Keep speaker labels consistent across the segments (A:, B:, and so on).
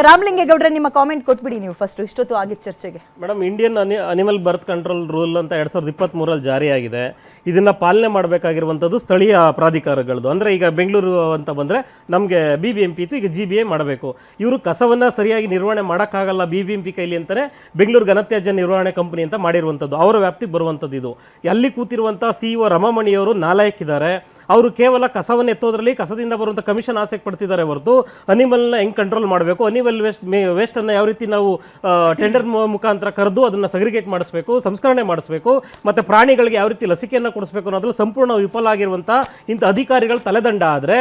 A: ರಾಮಲಿಂಗೇಗೌಡ್ರೆ, ನಿಮ್ಮ ಕಾಮೆಂಟ್ ಕೊಟ್ಬಿಡಿ ನೀವು ಫಸ್ಟ್ ಇಷ್ಟೊತ್ತು ಆಗಿದ್ದ ಚರ್ಚೆಗೆ.
B: ಮೇಡಮ್ ಇಂಡಿಯನ್ ಅನಿ ಅನಿಮಲ್ ಬರ್ತ್ ಕಂಟ್ರೋಲ್ ರೂಲ್ ಅಂತ ಎರಡು ಸಾವಿರದ ಇಪ್ಪತ್ತ್ಮೂರಲ್ಲಿ ಜಾರಿಯಾಗಿದೆ. ಇದನ್ನು ಪಾಲನೆ ಮಾಡಬೇಕಾಗಿರುವಂಥದ್ದು ಸ್ಥಳೀಯ ಪ್ರಾಧಿಕಾರಗಳದ್ದು ಅಂದರೆ ಈಗ ಬೆಂಗಳೂರು ಅಂತ ಬಂದರೆ ನಮಗೆ ಬಿ ಬಿ ಎಂ ಪಿ ಇತ್ತು ಈಗ ಜಿ ಬಿ ಎ ಮಾಡಬೇಕು. ಇವರು ಕಸವನ್ನು ಸರಿಯಾಗಿ ನಿರ್ವಹಣೆ ಮಾಡೋಕ್ಕಾಗಲ್ಲ ಬಿ ಬಿ ಎಂ ಪಿ ಕೈಲಿ ಅಂತಲೇ ಬೆಂಗಳೂರು ಘನತ್ಯಾಜ್ಯ ನಿರ್ವಹಣೆ ಕಂಪನಿ ಅಂತ ಮಾಡಿರುವಂಥದ್ದು ಅವರ ವ್ಯಾಪ್ತಿಗೆ ಬರುವಂಥದ್ದು ಇದು. ಅಲ್ಲಿ ಕೂತಿರುವಂಥ ಸಿ ಒ ರಮಾಮಣಿಯವರು ನಾಲಾಯಕ್ಕಿದ್ದಾರೆ. ಅವರು ಕೇವಲ ಕಸವನ್ನು ಎತ್ತೋದ್ರಲ್ಲಿ ಕಸದಿಂದ ಬರುವಂಥ ಕಮಿಷನ್ ಆಸೆ ಪಡ್ತಿದ್ದಾರೆ ಹೊರತು ಅನಿಮಲ್ನ ಹೆಂಗೆ ಕಂಟ್ರೋಲ್ ಮಾಡಬೇಕು? ಅನಿಮಲ್ ವೇಸ್ಟ್ ಮೇ ವೇಸ್ಟನ್ನು ಯಾವ ರೀತಿ ನಾವು ಟೆಂಡರ್ ಮುಖಾಂತರ ಕರೆದು ಅದನ್ನು ಸಗ್ರಿಗೇಟ್ ಮಾಡಿಸ್ಬೇಕು, ಸಂಸ್ಕರಣೆ ಮಾಡಿಸ್ಬೇಕು, ಮತ್ತು ಪ್ರಾಣಿಗಳಿಗೆ ಯಾವ ರೀತಿ ಲಸಿಕೆಯನ್ನು ಕೊಡಿಸ್ಬೇಕು ಅನ್ನೋದ್ರಲ್ಲಿ ಸಂಪೂರ್ಣ ವಿಫಲ ಆಗಿರುವಂಥ ಇಂಥ ಅಧಿಕಾರಿಗಳ ತಲೆದಂಡ ಆದರೆ,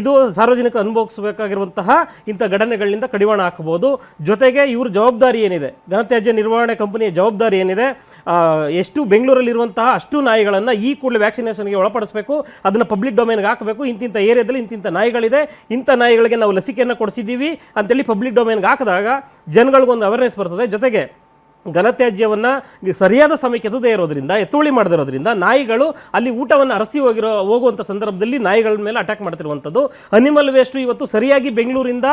B: ಇದು ಸಾರ್ವಜನಿಕ ಅನುಭವಿಸಬೇಕಾಗಿರುವಂತಹ ಇಂಥ ಘಟನೆಗಳಿಂದ ಕಡಿವಾಣ ಹಾಕಬಹುದು ಜೊತೆಗೆ ಇವ್ರ ಜವಾಬ್ದಾರಿ ಏನಿದೆ? ಘನತ್ಯಾಜ್ಯ ನಿರ್ವಹಣೆ ಕಂಪನಿಯ ಜವಾಬ್ದಾರಿ ಏನಿದೆ? ಎಷ್ಟು ಬೆಂಗಳೂರಲ್ಲಿರುವಂತಹ ಅಷ್ಟು ನಾಯಿಗಳನ್ನು ಈ ಕೂಡಲೇ ವ್ಯಾಕ್ಸಿನೇಷನ್ಗೆ ಒಳಪಡಿಸಬೇಕು, ಅದನ್ನು ಪಬ್ಲಿಕ್ ಡೊಮೈನ್ಗೆ ಹಾಕಬೇಕು, ಇಂತಿಂಥ ಏರಿಯಾದಲ್ಲಿ ಇಂತಿಂಥ ನಾಯಿಗಳಿದೆ, ಇಂಥ ನಾಯಿಗಳಿಗೆ ನಾವು ಲಸಿಕೆಯನ್ನು ಕೊಡಿಸಿದ್ದೀವಿ ಅಂತೇಳಿ ಪಬ್ಲಿಕ್ ಡೊಮೈನ್ಗೆ ಹಾಕಿದಾಗ ಜನಗಳಿಗೊಂದು ಅವೇರ್ನೆಸ್ ಬರ್ತದೆ. ಜೊತೆಗೆ ಘನತ್ಯಾಜ್ಯವನ್ನು ಸರಿಯಾದ ಸಮಯಕ್ಕೆ ಎತ್ತದೇ ಇರೋದ್ರಿಂದ, ಎತ್ತುವಳಿ ಮಾಡದಿರೋದ್ರಿಂದ ನಾಯಿಗಳು ಅಲ್ಲಿ ಊಟವನ್ನು ಅರಸಿ ಹೋಗಿರೋ ಹೋಗುವಂಥ ಸಂದರ್ಭದಲ್ಲಿ ನಾಯಿಗಳ ಮೇಲೆ ಅಟ್ಯಾಕ್ ಮಾಡ್ತಿರುವಂಥದ್ದು ಅನಿಮಲ್ ವೇಸ್ಟು ಇವತ್ತು ಸರಿಯಾಗಿ ಬೆಂಗಳೂರಿಂದ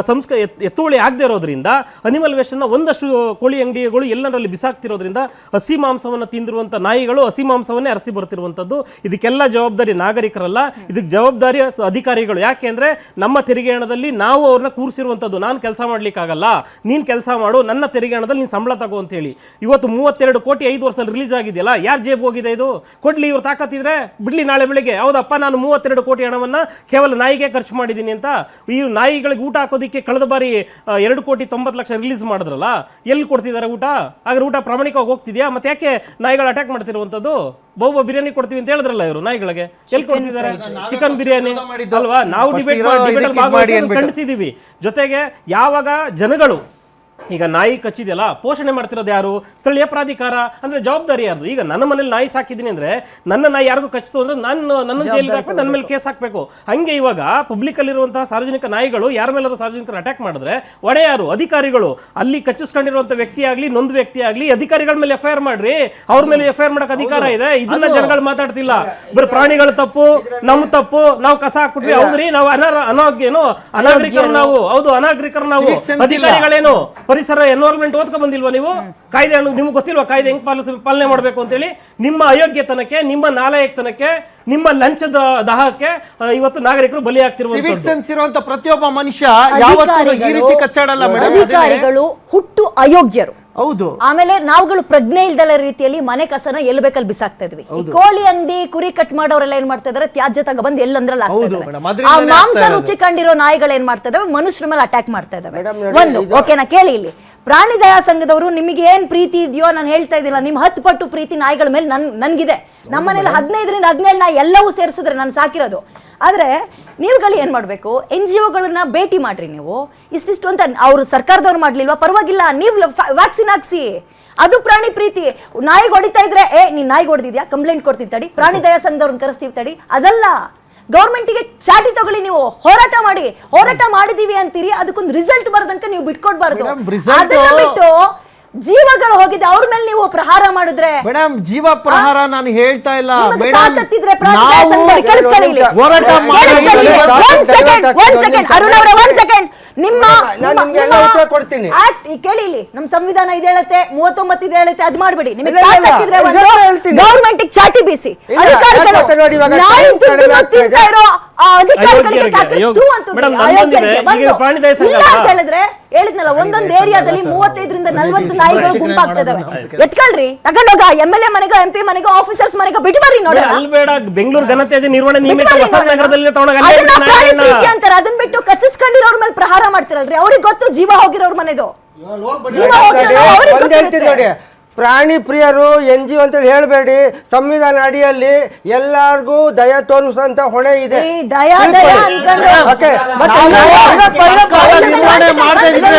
B: ಸಂಸ್ಕ, ಎತ್- ಎತ್ತುವಳಿ ಆಗದೆ ಇರೋದ್ರಿಂದ ಅನಿಮಲ್ ವೇಸ್ಟನ್ನು ಒಂದಷ್ಟು ಕೋಳಿ ಅಂಗಡಿಗಳು ಎಲ್ಲರಲ್ಲಿ ಬಿಸಾಕ್ತಿರೋದ್ರಿಂದ ಹಸಿ ಮಾಂಸವನ್ನು ತಿಂದಿರುವಂಥ ನಾಯಿಗಳು ಹಸಿ ಮಾಂಸವನ್ನೇ ಅರಸಿ ಬರ್ತಿರುವಂಥದ್ದು ಇದಕ್ಕೆಲ್ಲ ಜವಾಬ್ದಾರಿ ನಾಗರಿಕರಲ್ಲ. ಇದಕ್ಕೆ ಜವಾಬ್ದಾರಿ ಅಧಿಕಾರಿಗಳು. ಯಾಕೆ ಅಂದರೆ ನಮ್ಮ ತೆರಿಗೆ ಹಣದಲ್ಲಿ ನಾವು ಅವ್ರನ್ನ ಕೂರಿಸಿರುವಂಥದ್ದು ನಾನು ಕೆಲಸ ಮಾಡ್ಲಿಕ್ಕಾಗಲ್ಲ. ನೀನು ಕೆಲಸ ಮಾಡು. ನನ್ನ ತೆರಿಗೆ ಹಣದಲ್ಲಿ ನೀನು ಸಂಬಳ ಅಂತ ಹೇಳಿ ಇವತ್ತು ಮೂವತ್ತೆರಡು ಕೋಟಿ ಐದು ವರ್ಷದಲ್ಲಿ ರಿಲೀಸ್ ಆಗಿದೆಯಲ್ಲ ಯಾರು ಜೇಬ್ ಹೋಗಿದೆ ಇದು? ಕೊಡ್ಲಿ ಇವ್ರು ತಾಕತ್ತಿದ್ರೆ ಬಿಡ್ಲಿ ನಾಳೆ ಬೆಳಿಗ್ಗೆ. ಹೌದಪ್ಪ ನಾನು ಮೂವತ್ತೆರಡು ಕೋಟಿ ಹಣವನ್ನ ಕೇವಲ ನಾಯಿಗೆ ಖರ್ಚು ಮಾಡಿದ್ದೀನಿ ಅಂತ. ಈ ನಾಯಿಗಳಿಗೆ ಊಟ ಹಾಕೋದಕ್ಕೆ ಕಳೆದ ಬಾರಿ ಎರಡು ಕೋಟಿ ತೊಂಬತ್ತು ಲಕ್ಷ ರಿಲೀಸ್ ಮಾಡಿದ್ರಲ್ಲ ಎಲ್ಲಿ ಕೊಡ್ತಿದ್ದಾರೆ ಊಟ? ಹಾಗಾದ್ರೆ ಊಟ ಪ್ರಾಮಾಣಿಕವಾಗಿ ಹೋಗ್ತಿದ್ಯಾ? ಮತ್ತೆ ಯಾಕೆ ನಾಯಿಗಳು ಅಟ್ಯಾಕ್ ಮಾಡ್ತಿರುವಂಥದ್ದು? ಬಹುಬ ಬಿರಿಯಾನಿ ಕೊಡ್ತೀವಿ ಅಂತ ಹೇಳಿದ್ರಲ್ಲ ಇವರು ನಾಯಿಗಳಿಗೆ. ಎಲ್ಲಿ ಕೊಡ್ತಿದ್ದಾರೆ? ಚಿಕನ್ ಬಿರಿಯಾನಿ. ಅಲ್ವಾ? ನಾವು ಡಿಬೇಟ್ ಮಾಡಿ ಕಂಡಿಸಿದೀವಿ ಜೊತೆಗೆ ಯಾವಾಗ ಜನಗಳು ಈಗ ನಾಯಿ ಕಚ್ಚಿದೆಯಲ್ಲ ಪೋಷಣೆ ಮಾಡ್ತಿರೋದು ಯಾರು? ಸ್ಥಳೀಯ ಪ್ರಾಧಿಕಾರ ಅಂದ್ರೆ ಜವಾಬ್ದಾರಿ ಯಾರು ಈಗ ನನ್ನ ಮನೇಲಿ ನಾಯಿ ಸಾಕಿದ್ದೀನಿ ಅಂದ್ರೆ ನನ್ನ ನಾಯಿ ಯಾರಿಗೂ ಕಚ್ಚಿತು ಅಂದ್ರೆ ನಾನು ನನ್ನ ಜೈಲಿಗೆ ಹಾಕಿ ನನ್ನ ಮೇಲೆ ಕೇಸ್ ಹಾಕಬೇಕು. ಹಂಗೆ ಇವಾಗ ಪಬ್ಲಿಕ್ ಅಲ್ಲಿರುವಂತಹ ಸಾರ್ವಜನಿಕ ನಾಯಿಗಳು ಯಾರ ಮೇಲೆ ಸಾರ್ವಜನಿಕರು ಅಟ್ಯಾಕ್ ಮಾಡಿದ್ರೆ ಒಡೆ ಯಾರು? ಅಧಿಕಾರಿಗಳು. ಅಲ್ಲಿ ಕಚ್ಚಿಸ್ಕೊಂಡಿರುವಂತ ವ್ಯಕ್ತಿ ಆಗ್ಲಿ ನೊಂದು ವ್ಯಕ್ತಿ ಆಗ್ಲಿ ಅಧಿಕಾರಿಗಳ ಮೇಲೆ ಎಫ್ ಐ ಆರ್ ಮಾಡ್ರಿ. ಅವ್ರ ಮೇಲೆ ಎಫ್ ಐ ಆರ್ ಮಾಡಕ್ ಅಧಿಕಾರ ಇದೆ. ಇದನ್ನ ಜನಗಳು ಮಾತಾಡ್ತಿಲ್ಲ. ಬರೀ ಪ್ರಾಣಿಗಳ ತಪ್ಪು ನಮ್ಮ ತಪ್ಪು ನಾವು ಕಸ ಹಾಕ್ಬಿಟ್ವಿ ಹೌದ್ರಿ? ನಾವು ಅನಾರ ಅನಾರೋಗ್ಯ ಏನು? ಅನಾಗರಿಕರು ನಾವು ಹೌದು ಅನಾಗರಿಕರು ನಾವು. ಅಧಿಕಾರಿಗಳೇನು? ಪರಿಸರ ಎನ್ವೈರ್ಮೆಂಟ್ ಓದ್ಕೊ ಬಂದಿಲ್ವಾ ನೀವು? ಕಾಯ್ದೆ ಅನ್ನು ನಿಮ್ಗೆ ಗೊತ್ತಿಲ್ವಾ? ಕಾಯ್ದೆ ಹೆಂಗ್ ಪಾಲಿಸ ಪಾಲನೆ ಮಾಡಬೇಕು ಅಂತೇಳಿ. ನಿಮ್ಮ ಅಯೋಗ್ಯತನಕ್ಕೆ ನಿಮ್ಮ ನಾಲಾಯಕ್ತನಕ್ಕೆ ನಿಮ್ಮ ಲಂಚದ ದಾಹಕ್ಕೆ ಇವತ್ತು ನಾಗರಿಕರು ಬಲಿ
C: ಸಿವಿಕ್
B: ಆಗ್ತಿರುವಂತದ್ದು
C: ಸೆನ್ಸ್ ಇರುವಂತ ಪ್ರತಿಯೊಬ್ಬ ಮನುಷ್ಯ ಯಾವತ್ತೂ ಈ ರೀತಿ ಕಚ್ಚಾಡಲ್ಲ ಮೇಡಮ್.
A: ಅಧಿಕಾರಿಗಳು ಹುಟ್ಟು ಅಯೋಗ್ಯರು.
C: ಹೌದು.
A: ಆಮೇಲೆ ನಾವುಗಳು ಪ್ರಜ್ಞೆ ಇಲ್ದಲ್ಲ ರೀತಿಯಲ್ಲಿ ಮನೆ ಕಸನ ಎಲ್ಲಿ ಬೇಕಲ್ಲಿ ಬಿಸಾಕ್ತಾ ಇದ್ವಿ. ಈ ಕೋಳಿ ಅಂಗಡಿ ಕುರಿ ಕಟ್ ಮಾಡೋರೆಲ್ಲ ಏನ್ ಮಾಡ್ತಾ ಇದಾರೆ? ತ್ಯಾಜ್ಯ ತಗ ಬಂದು ಎಲ್ಲಂದ್ರಲ್ಲಿ ಆ ಮಾಂಸ ರುಚಿ ಕಂಡಿರೋ ನಾಯಿಗಳು ಏನ್ ಮಾಡ್ತಾ ಇದಾವೆ? ಮನುಷ್ಯರ ಮೇಲೆ ಅಟ್ಯಾಕ್ ಮಾಡ್ತಾ ಇದಾವೆ. ಒಂದು ಓಕೆನಾ ಕೇಳಿ ಇಲ್ಲಿ. ಪ್ರಾಣಿ ದಯಾ ಸಂಘದವರು ನಿಮಗೆ ಏನ್ ಪ್ರೀತಿ ಇದೆಯೋ ನಾನು ಹೇಳ್ತಾ ಇದ್ದಿಲ್ಲ ನಿಮ್ ಹತ್ತು ಪಟ್ಟು ಪ್ರೀತಿ ನಾಯಿಗಳ ಮೇಲೆ ನನ್ ನನ್ಗಿದೆ. ನಮ್ಮನೇಲಿ ಹದಿನೈದರಿಂದ ಹದಿನೇಳು ನಾಯಿ ಎಲ್ಲವೂ ಸೇರಿಸಿದ್ರೆ ನಾನು ಸಾಕಿರೋದು. ಆದ್ರೆ ನೀವುಗಳು ಏನು ಮಾಡಬೇಕು? ಎನ್ ಜಿ ಒಗಳನ್ನ ಭೇಟಿ ಮಾಡ್ರಿ ನೀವು. ಇಷ್ಟಿಷ್ಟು ಅಂತ ಅವರು ಸರ್ಕಾರದವ್ರು ಮಾಡ್ಲಿಲ್ವಾ? ಪರವಾಗಿಲ್ಲ ನೀವು ವ್ಯಾಕ್ಸಿನ್ ಹಾಕ್ಸಿ. ಅದು ಪ್ರಾಣಿ ಪ್ರೀತಿ. ನಾಯಿಗೆ ಹೊಡಿತಾ ಇದ್ರೆ ಏ ನೀನು ನಾಯಿಗೆ ಹೊಡೆದಿದ್ಯಾ? ಕಂಪ್ಲೇಂಟ್ ಕೊಡ್ತೀನಿ ತಡಿ. ಪ್ರಾಣಿ ದಯಾ ಸಂಘದವ್ರನ್ನ ಕರೆಸ್ತೀವಿ ತಡಿ. ಅದಲ್ಲ. ಗೌರ್ಮೆಂಟಿಗೆ ಚಾಟಿ ತಗೊಳ್ಳಿ ನೀವು. ಹೋರಾಟ ಮಾಡಿ. ಹೋರಾಟ ಮಾಡಿದೀವಿ ಅಂತೀರಿ ಅದಕ್ಕೊಂದು ರಿಸಲ್ಟ್ ಬರದಂಕ ನೀವು ಬಿಟ್ಕೊಡ್ಬಾರ್ದು. ಬಿಟ್ಟು ಜೀವಗಳು ಹೋಗಿದೆ ಅವ್ರ ಮೇಲೆ ನೀವು ಪ್ರಹಾರ ಮಾಡಿದ್ರೆ?
C: ಮೇಡಮ್ ಜೀವ ಪ್ರಹಾರ ನಾನು ಹೇಳ್ತಾ ಇಲ್ಲ. ಮೇಡಮ್
A: ತಾಕತ್ತಿದ್ರೆ.
C: ಹೋರಾಟ.
A: ಅರುಣ್ ಅವರ second. ನಿಮ್ಮ
D: ಉತ್ತರ ಕೊಡ್ತೀನಿ.
A: ಆ ಈ ಕೇಳಿ ಇಲ್ಲಿ. ನಮ್ಮ ಸಂವಿಧಾನ ಇದು ಹೇಳುತ್ತೆ ಮೂವತ್ತೊಂಬತ್ತು ಇದು ಹೇಳುತ್ತೆ ಅದ್ ಮಾಡ್ಬಿಡಿ. ನಿಮಗೆ. ಗೌರ್ಮೆಂಟ್ ಚಾಟಿ ಬೀಸಿ. ಹೇಳಿದ್ರೆ ಹೇಳಿದ್ನಲ್ಲ ಒಂದೊಂದು ಏರಿಯಾದಲ್ಲಿ ಮೂವತ್ತೈದರಿಂದ ನಲ್ವತ್ತು ನಾಯಿಗಳು ಗುಂಪಾಗ್ತಾ ಇದಾವೆ ಎತ್ಕೊಳ್ರಿ ತಗೊಂಡೋಗ ಎಂ ಎಲ್ ಎ ಮನೆಗ ಎಂ ಪಿ ಮನೆಗೋ ಆಫೀಸರ್ಸ್ ಮನೆಗೋ ಬಿಟ್ಟು ಬರ್ರಿ
B: ಬೇಡ ಬೆಂಗಳೂರು ನಿರ್ವಹಣೆ ಅಲ್ಲೇ
A: ಅದನ್ನ ಅಂತಾರೆ ಬಿಟ್ಟು ಕಚ್ಚಿಸ್ಕೊಂಡಿರೋರ್ ಮೇಲೆ ಪ್ರಹಾರ ಮಾಡ್ತಿರಲ್ರಿ. ಅವ್ರಿಗೆ ಗೊತ್ತು ಜೀವ ಹೋಗಿರೋರ್ ಮನೆದು. ಜೀವ ಹೋಗಿರೋ ಅವ್ರಿಗೆ
D: ನೋಡಿ. ಪ್ರಾಣಿ ಪ್ರಿಯರು ಎನ್ ಜಿ ಅಂತೇಳಿ ಹೇಳಬೇಡಿ. ಸಂವಿಧಾನ ಅಡಿಯಲ್ಲಿ ಎಲ್ಲಾರ್ಗೂ ದಯ ತೋರಿಸಂತ ಹೊಣೆ ಇದೆ.
A: ಈ ದಯಾ ದಯಾ ಅನ್ಕೊಂಡು
D: ಓಕೆ ಮತ್ತೆ
C: ನಾವು
D: ಇರಪ್ಪ, ಇರಪ್ಪ,
C: ಸರ್ಕಾರ. ಕರೆಕ್ಟ್ ನಿರ್ವಹಣೆ ಮಾಡದೇ ಇದ್ರೆ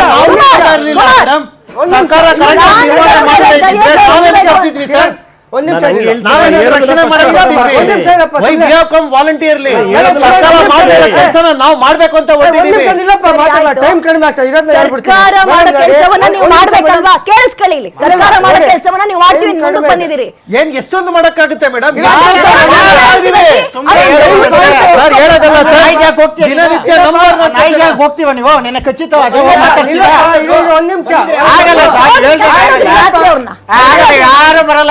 C: ನಾವೇನ್ ಮಾಡ್ತಿದ್ವಿ ಸರ್.
D: ಒಂದ್ ನಿಮಿಷ
B: ನಾನು. ಹೇಳ್ತೀನಿ.
C: ರಕ್ಷಣೆ
B: ಸ್ಪಷ್ಟ
C: ಮಾಡಕ್ಕೆ
B: ಮಾಡ್ತೀನಿ.
D: ಒಂದ್ ನಿಮಿಷ ಇರಪ್ಪ,
C: Why
D: ಸುಮ್ನೆ.
C: we have come voluntarily?
D: ಹೇಳೋದು
C: ಸರ್ಕಾರ ಕೆಲ್ಸನ ನಾವು ಮಾಡ್ಬೇಕು ಅಂತ
D: ಒಂದ್
C: ಹೊರಟಿದ್ದೀವಿ
D: ನಿಮಿಷ
A: ಸರಿ, ಆಯ್ತು.
D: ಟೈಮ್ ಕಡಿಮೆ ಆಗ್ತದೆ ಇರೋದ್ನ ಹೇಳ್ಬಿಡ್ತೀನಿ
A: ಸರ್ಕಾರ ಮಾಡೋ
D: ಮೇಡಮ್ ನೋಡಿ,
A: ಕೆಲಸವನ್ನ ನೀವು
D: ಒಂದ್
A: ಮಾಡ್ಬೇಕಲ್ವಾ ಕೇಳಿಸ್ಕೊಳ್ಳಿ ಇಲ್ಲಿ. ಸರ್ಕಾರ ಮಾಡೋ
D: ನೋಡಿ.
A: ಕೆಲಸವನ್ನ ನೀವು ಮಾಡ್ತೀವಿ. ಬಂದಿದ್ದೀರಿ
C: ಏನ್ ಎಷ್ಟೊಂದು ಮಾಡಕ್ಕಾಗುತ್ತೆ ಮೇಡಮ್ ಹೇಳೋದಲ್ಲ ಸರ್ ದಿನನಿತ್ಯ ನಂಬರ್
E: ಹೋಗ್ತೀವ ನೀವು? ನಿನ್ನ ಖಚಿತ
D: ಒಂದ್ ನಿಮಿಷ.
E: ಆಗಲ್ಲ? ಯಾರು ಬರಲ್ಲ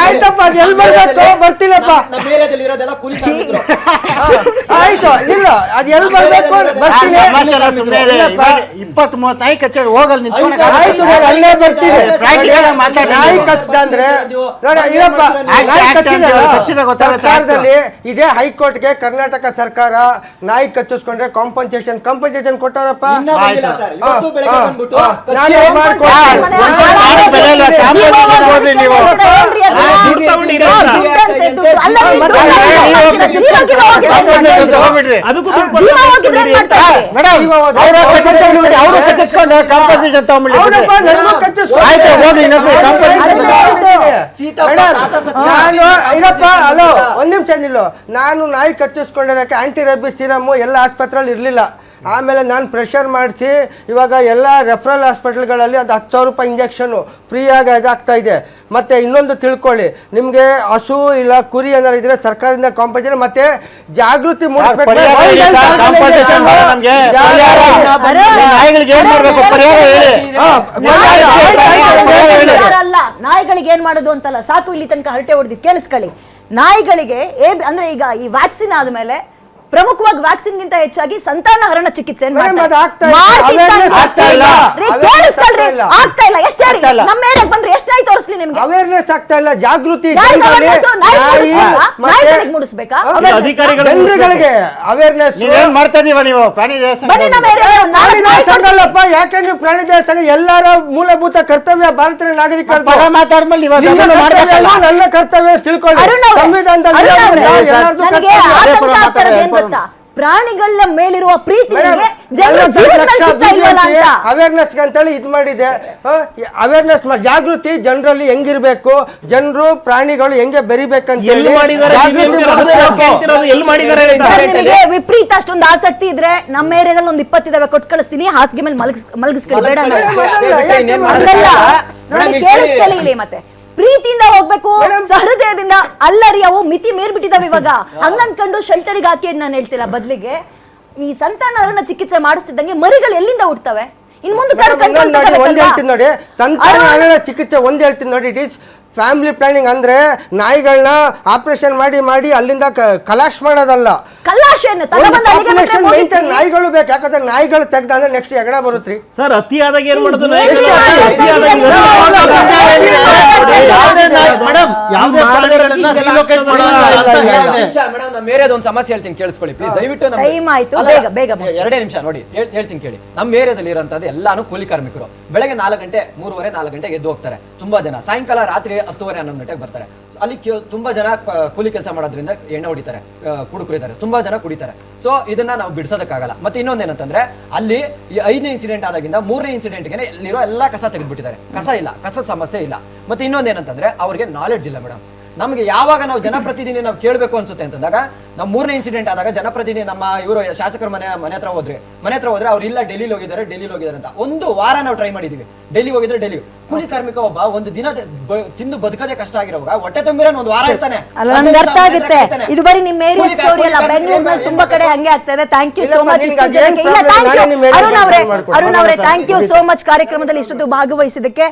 D: ಆಯ್ತಪ್ಪ ಅದು ಎಲ್ಲಿ ಬರ್ಬೇಕು? ಬರ್ತಿಲ್ಲಪ್ಪ
F: ನಮ್ಮ ಏರಿಯಾದಲ್ಲಿ ಇರೋದೆಲ್ಲ ಕೂಲಿ ಕಾರ್ಮಿಕರು.
D: ಆಯ್ತು ಇಲ್ಲ ಅದ್ ಎಲ್ ಬರ್ಬೇಕು? ಬರ್ತೀನಿ. ಇಲ್ಲಪ್ಪ.
E: ಇಪ್ಪತ್ತ್ ಮೂವತ್ತು ನಾಯಿ ಕಚ್ಚ ಹೋಗಲ್ ನಿಂತು
D: ಆಯ್ತು ನಾನು ಅಲ್ಲೇ ಬರ್ತೀನಿ
E: Practical ಆಗಿ ಮಾತಾಡಿ.
D: ನಾಯಿ ಕಚ್ಚಿದ ಅಂದ್ರೆ ನೋಡ ಇರಪ್ಪ
E: ಆಯ್ತು,
D: ನಾಯಿ ಕಚ್ಚಿದಲ್ಲ
E: ಕಚ್ಚಿದ. ಗೊತ್ತಾಗುತ್ತೆ.
D: ಸರ್ಕಾರದಲ್ಲಿ ಇದೇ ಹೈಕೋರ್ಟ್ಗೆ ಕರ್ನಾಟಕ ಸರ್ಕಾರ ನಾಯಿ
F: ಕಚ್ಚೆ-
A: ಜೀವ
E: ಕಾಂಪನ್ಸೇಷನ್ ಕಾಂಪನ್ಸೇಷನ್
F: ತಾತ
D: ನಾನು ಇರಪ್ಪ ಹಲೋ
F: ಇಲ್ಲ.
D: ಒಂದ್ ನಿಮಿಷ ನಿಲ್ಲು. ನಾನು ನಾಯಿ ಕಚ್ಚಿಸ್ಕೊಂಡಿರೋಕೆ ಆಂಟಿ ರೇಬಿಸ್ ಸಿರಮ್ ಎಲ್ಲ ಆಸ್ಪತ್ರೆಯಲ್ಲಿ ಇರಲಿಲ್ಲ. ಆಮೇಲೆ ನಾನು ಪ್ರೆಷರ್ ಮಾಡಿಸಿ ಇವಾಗ ಎಲ್ಲ ರೆಫರಲ್ ಹಾಸ್ಪಿಟಲ್ಗಳಲ್ಲಿ ಅದು ಹತ್ತು ಸಾವಿರ ರೂಪಾಯಿ ಇಂಜೆಕ್ಷನು ಫ್ರೀಯಾಗಿ ಇದಾಗ್ತಾ ಇದೆ. ಮತ್ತೆ ಇನ್ನೊಂದು ತಿಳ್ಕೊಳ್ಳಿ ನಿಮಗೆ ಹಸು ಇಲ್ಲ ಕುರಿ ಏನಾರು ಇದ್ರೆ ಸರ್ಕಾರದಿಂದ ಕಾಂಪನ್ಸೇಷನ್ ಮತ್ತೆ ಜಾಗೃತಿ
E: ನಾಯಿಗಳಿಗೆ ಏನ್
A: ಮಾಡೋದು ಅಂತಲ್ಲ ಸಾಕು ಇಲ್ಲಿ ತನಕ ಹರಟೆ ಹೊಡೆದಿ ಕೇಳಿಸ್ಕೊಳ್ಳಿ. ನಾಯಿಗಳಿಗೆ ಅಂದ್ರೆ ಈಗ ಈ ವ್ಯಾಕ್ಸಿನ್ ಆದ್ಮೇಲೆ ಪ್ರಮುಖವಾಗಿ ವ್ಯಾಕ್ಸಿನ್ ಗಿಂತ ಹೆಚ್ಚಾಗಿ ಸಂತಾನಹರಣ ಚಿಕಿತ್ಸೆ
D: ಮೇಡಮ್, ಅದು ಆಗ್ತಾ ಇಲ್ಲ.
A: ಎಷ್ಟು. ನಮ್ಮ ಏರಿಯಾಗ ಬಂದ್ರೆ ಎಷ್ಟು ನಾಯಿ ತೋರಿಸ್ಲಿ ನಿಮ್ಗೆ?
D: ಅವೇರ್ನೆಸ್ ಆಗ್ತಾ ಇಲ್ಲ. ಜಾಗೃತಿ
A: ಮೂಡಿಸ್ಬೇಕಾ?
D: ಅವೇರ್ನೆಸ್
E: ನೀವೇನ್ ಮಾಡ್ತಾ ಇದೀವ ನೀವು? ಪ್ರಾಣಿ ದಯಾ ಸಂಘ
A: ನಮ್ಮ ಏರಿಯಾಗ
D: ಪ್ರಾಣಿ ದಯಾ ಅಲ್ಲಪ್ಪ. ಯಾಕೆ ನೀವು ಪ್ರಾಣಿ ಸಂಘ ಎಲ್ಲರ ಮೂಲಭೂತ ಕರ್ತವ್ಯ ಭಾರತೀಯ ನಾಗರಿಕ
E: ಪರ ಮಾತಾಡ್ಮೇಲೆ
D: ನನ್ನ ಕರ್ತವ್ಯ ತಿಳ್ಕೊಳ್ಳಿ. ಸಂವಿಧಾನದಲ್ಲಿ
A: ಗೊತ್ತಾ? ಪ್ರಾಣಿಗಳ ಮೇಲಿರುವ ಪ್ರೀತಿ ಅವೇರ್ನೆಸ್ ಅಂತ?
D: ಅಂತೇಳಿ ಇದು ಮಾಡಿದೆ. ಅವೇರ್ನೆಸ್ ಜಾಗೃತಿ ಜನರಲ್ಲಿ ಹೆಂಗಿರ್ಬೇಕು ಜನರು ಪ್ರಾಣಿಗಳು ಹೆಂಗೆ ಬೆರಿಬೇಕಂತ
B: ಹೇಳಿ
A: ವಿಪರೀತ ಅಷ್ಟೊಂದು ಆಸಕ್ತಿ ಇದ್ರೆ ನಮ್ಮ ಏರಿಯಾದಲ್ಲಿ ಒಂದು ಇಪ್ಪತ್ತಿದಾವೆ ಕೊಟ್ಟು ಕಳಿಸ್ತೀನಿ ಹಾಸಿಗೆ ಮೇಲೆ ಮಲಗಿಸ್ ಮಲಗಿಸ್ಕೊಳ್ಳಿ ಬೇಡ ಕೇಳಿಸ್ಕೊಳ್ಳಿ ಇಲ್ಲಿ ಮತ್ತೆ. ಪ್ರೀತಿಯಿಂದ ಹೋಗ್ಬೇಕು ಸಹೃದಯದಿಂದ. ಅಲ್ಲರಿ ಅವು ಮಿತಿ ಮೇರ್ಬಿಟ್ಟಿದಾವೆ ಇವಾಗ. ಹಂಗನ್ಕೊಂಡು ಶೆಲ್ಟರಿಗೆ ಹಾಕಿ ಅಂತ ನಾನು ಹೇಳ್ತಿಲ್ಲ ಬದಲಿಗೆ. ಈ ಸಂತಾನಹರಣ ಚಿಕಿತ್ಸೆ ಮಾಡಿಸ್ತಿದ್ದಂಗೆ ಮರಿಗಳು ಎಲ್ಲಿಂದ ಹುಡ್ತವೆ ಇನ್ ಮುಂದೆ
D: ಒಂದ್ ಹೇಳ್ತೀನಿ ನೋಡಿ. ಸಂತಾನ ಚಿಕಿತ್ಸೆ ಒಂದ್ ಹೇಳ್ತೀನಿ ನೋಡಿ. ಇಟ್ ಈಸ್ ಫ್ಯಾಮಿಲಿ ಪ್ಲಾನಿಂಗ್ ಅಂದ್ರೆ ನಾಯಿಗಳನ್ನ ಆಪರೇಷನ್ ಮಾಡಿ ಮಾಡಿ ಅಲ್ಲಿಂದ ಕಲಾಶ್ ಮಾಡೋದಲ್ಲ.
A: ಕಲ್ಲಾಶೆಯನ್ನು
D: ನಾಯಿಗಳು ಬೇಕು. ಯಾಕಂದ್ರೆ ನಾಯಿಗಳು ತೆಗ್ದ ಅಂದ್ರೆ ನೆಕ್ಸ್ಟ್ ಎಗಡ ಬರುತ್ತ್ರಿ
B: ಸರ್ ಅತಿಯಾದಾಗ ಏನ್ ಮಾಡೋದು? ನಾಯಿಗಳು? ಅತಿಯಾದಾಗ.
F: ನಿಮಿಷ ಮೇಡಮ್ ನಮ್ಮ ಏರಿಯಾದ ಒಂದು ಸಮಸ್ಯೆ ಹೇಳ್ತೀನಿ. ಕೇಳಿಸ್ಕೊಳ್ಳಿ ಪ್ಲೀಸ್ ದಯವಿಟ್ಟು ನಮ್ಮ
A: Time ಆಯ್ತು,
F: ಅಲ್ಲ,
A: ಬೇಗ, ಬೇಗ ಮುಗ್ಸಿ.
F: ಎರಡೇ ನಿಮಿಷ ನೋಡಿ ಹೇಳ್- ಹೇಳ್ತೀನಿ ಕೇಳಿ. ನಮ್ಮ ಏರಿಯಾದಲ್ಲಿ ಇರೋಂಥದ್ದು ಎಲ್ಲಾನು ಕೂಲಿ ಕಾರ್ಮಿಕರು. ಬೆಳಗ್ಗೆ ನಾಲ್ಕು ಗಂಟೆ ಮೂರುವರೆ ನಾಲ್ಕು ಗಂಟೆಗೆ ಎದ್ದು ಹೋಗ್ತಾರೆ. ತುಂಬಾ ಜನ. ಸಾಯಂಕಾಲ ರಾತ್ರಿ ಹತ್ತುವರೆ ಹನ್ನೊಂದು ಗಂಟೆಗೆ ಬರ್ತಾರೆ. ಅಲ್ಲಿ ತುಂಬಾ ಜನ ಕೂಲಿ ಕೆಲಸ ಮಾಡೋದ್ರಿಂದ ಎಣ್ಣೆ ಹೊಡಿತಾರೆ ಕುಡುಕುರಿತಾರೆ ತುಂಬಾ ಜನ ಕುಡಿತಾರೆ. ಸೊ ಇದನ್ನ ನಾವು ಬಿಡಿಸೋದಕ್ಕಾಗಲ್ಲ. ಮತ್ತೆ ಇನ್ನೊಂದೇನಂತಂದ್ರೆ, ಅಲ್ಲಿ ಈ ಐದನೇ ಇನ್ಸಿಡೆಂಟ್ ಆದಾಗಿಂದ ಮೂರನೇ ಇನ್ಸಿಡೆಂಟ್ಗೆ ಇಲ್ಲಿರೋ ಎಲ್ಲ ಕಸ ತೆಗೆದ್ಬಿಟ್ಟಿದ್ದಾರೆ. ಕಸ ಇಲ್ಲ, ಕಸದ ಸಮಸ್ಯೆ ಇಲ್ಲ. ಮತ್ತೆ ಇನ್ನೊಂದೇನಂತಂದ್ರೆ, ಅವ್ರಿಗೆ ನಾಲೆಡ್ಜ್ ಇಲ್ಲ ಮೇಡಮ್ ನಮಗೆ ಯಾವಾಗ ನಾವು ಜನಪ್ರತಿನಿಧಿ ನಾವು ಕೇಳಬೇಕು ಅನ್ಸುತ್ತೆ ಅಂತಂದಾಗ ನಮ್ಮ ಮೂರನೇ ಇನ್ಸಿಡೆಂಟ್ ಆದಾಗ ಜನಪ್ರತಿನಿಧಿ ನಮ್ಮ ಇವರು ಶಾಸಕರ ಮನೆ ಮನೆ ಹತ್ರ ಹೋದ್ರೆ ಮನೆ ಹತ್ರ ಹೋದ್ರೆ ಅವ್ರು ಇಲ್ಲ ಡೆಲ್ಲಿಲಿ ಹೋಗಿದ್ದಾರೆ ಡೆಲ್ಲಿಲಿ ಹೋಗಿದ್ದಾರೆ ಅಂತ. ಒಂದು ವಾರ ನಾವು ಟ್ರೈ ಮಾಡಿದೀವಿ. ಡೆಲ್ಲಿ ಹೋಗಿದ್ರೆ ಡೆಲ್ಲಿ. ಕೂಲಿ ಕಾರ್ಮಿಕ ಒಬ್ಬ ಒಂದು ದಿನ ತಿಂದು ಬದುಕದೆ ಕಷ್ಟ ಆಗಿರೋವಾಗ ಹೊಟ್ಟೆ ತುಂಬಿರೋನ್ ಒಂದು ವಾರ ಇರ್ತಾನೆ.
A: ಅಲ್ಲ ನನ್ಗೆ ಅರ್ಥ ಆಗುತ್ತೆ. ಇದು ಬರಿ ನಿಮ್ಮ ಏರಿಯಾ ಸ್ಟೋರಿ ಅಲ್ಲ. ಬೆಂಗಳೂರಿನಲ್ಲಿ ತುಂಬಾ ಕಡೆ ಹಂಗೆ ಆಗ್ತದೆ. ಥ್ಯಾಂಕ್ ಯು ಸೋ ಮಚ್ ಇಷ್ಟು ಜನಕ್ಕೆ ಇಲ್ಲ. ಥ್ಯಾಂಕ್ ಯು ಅರುಣ್ ಅವರೇ. ಅರುಣ್ ಅವರೇ ಥ್ಯಾಂಕ್ ಯು ಸೋ ಮಚ್ ಕಾರ್ಯಕ್ರಮದಲ್ಲಿ ಇಷ್ಟೊತ್ತು ಭಾಗವಹಿಸಿದ್ದಕ್ಕೆ